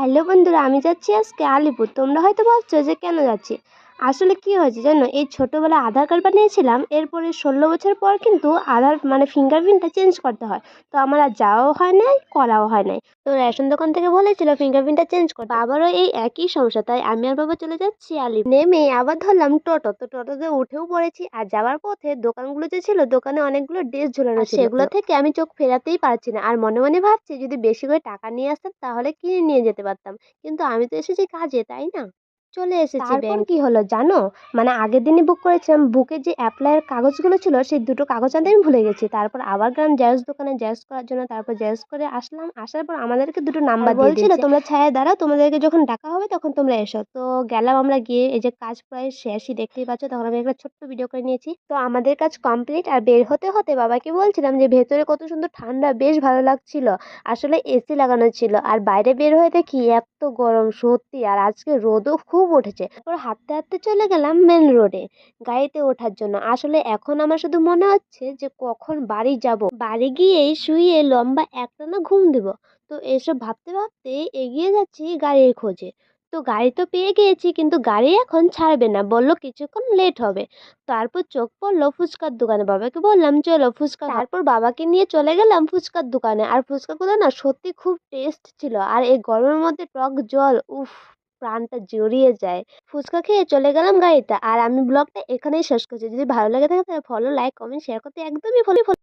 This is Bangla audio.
হ্যালো বন্ধুরা আমি যাচ্ছি আজকে আলিপুর। তোমরা হয়তো ভাবছ যে কেন যাচ্ছি? আসলে কি হয়েছে জানো? এই ছোটোবেলায় আধার কার্ড বানিয়েছিলাম এরপরে ষোলো বছর পর কিন্তু আধার মানে ফিঙ্গারপ্রিন্টটা চেঞ্জ করতে হয়। তো আমার আর যাওয়াও হয় নাই করাও হয় নাই। তো রেশন দোকান থেকে বলেছিল ফিঙ্গারপ্রিন্টটা চেঞ্জ করতে। আবারও এই একই সমস্যা তাই আমি আর বাবা চলে যাচ্ছি আলিপুর নেমে আবার ধরলাম টোটো। তো টোটোতে উঠেও পড়েছি আর যাওয়ার পথে দোকানগুলো যে ছিল দোকানে অনেকগুলো ড্রেস ঝুলানো ছিল। সেগুলো থেকে আমি চোখ ফেরাতেই পারছি না। আর মনে মনে ভাবছি যদি বেশি করে টাকা নিয়ে আসতাম তাহলে কিনে নিয়ে যেতে পারতাম। কিন্তু আমি তো এসেছি কাজে তাই না? চলে এসেছি তারপর কি হলো জানো? মানে আগের দিনই বুক করেছিলাম বুকের যে অ্যাপ্লাইয়ের কাগজগুলো ছিল সেই দুটো কাগজ আনতে আমি ভুলে গেছি। তারপর আবার গেলাম জেরক্স দোকানে জেরক্স করার জন্য তারপর জেরক্স করে আসলাম আসার পর আমাদেরকে দুটো নাম্বার বলছিল তোমরা ছায়া দাঁড়াও তোমাদেরকে যখন ডাকা হবে তখন তোমরা এসো। তো গেলাম আমরা গিয়ে এই যে কাজ প্রায় শেষই দেখতেই পাচ্ছ তখন আমি একটা ছোট্ট ভিডিও করে নিয়েছি। তো আমাদের কাজ কমপ্লিট আর বের হতে হতে বাবাকে বলছিলাম যে ভেতরে কত সুন্দর ঠান্ডা বেশ ভালো লাগছিল। আসলে এসি লাগানো ছিল আর বাইরে বের হয়ে দেখি এত গরম, সত্যি। আর আজকে রোদও খুব উঠেছে। তারপর হাঁটতে হাঁটতে চলে গেলাম মেন রোডে গাড়িতে ওঠার জন্য। আসলে এখন আমার শুধু মনে হচ্ছে যে কখন বাড়ি যাব। বাড়ি গিয়েই শুয়ে লম্বা একটানা ঘুম দেব। তো এসব ভাবতে ভাবতে এগিয়ে যাচ্ছি গাড়ির খোঁজে। তো গাড়ি তো পেয়ে গিয়েছি, কিন্তু গাড়ি এখন ছাড়বে না। বলল কিছুক্ষণ লেট হবে। তারপর চোখ পড়ল ফুচকার দোকানে। বাবাকে বললাম, চলো ফুচকা তারপর বাবাকে নিয়ে চলে গেলাম ফুচকার দোকানে। আর ফুচকাগুলো না সত্যি খুব টেস্ট ছিল। আর এই গরমের মধ্যে টক জল, উফ, প্রাণটা জড়িয়ে যায়। ফুচকা খেয়ে চলে গেলাম গাড়িতে। আর আমি ব্লগটা এখানেই শেষ করছি। যদি ভালো লাগে থাকে তাহলে ফলো লাইক কমেন্ট শেয়ার করতে একদমই ভুলি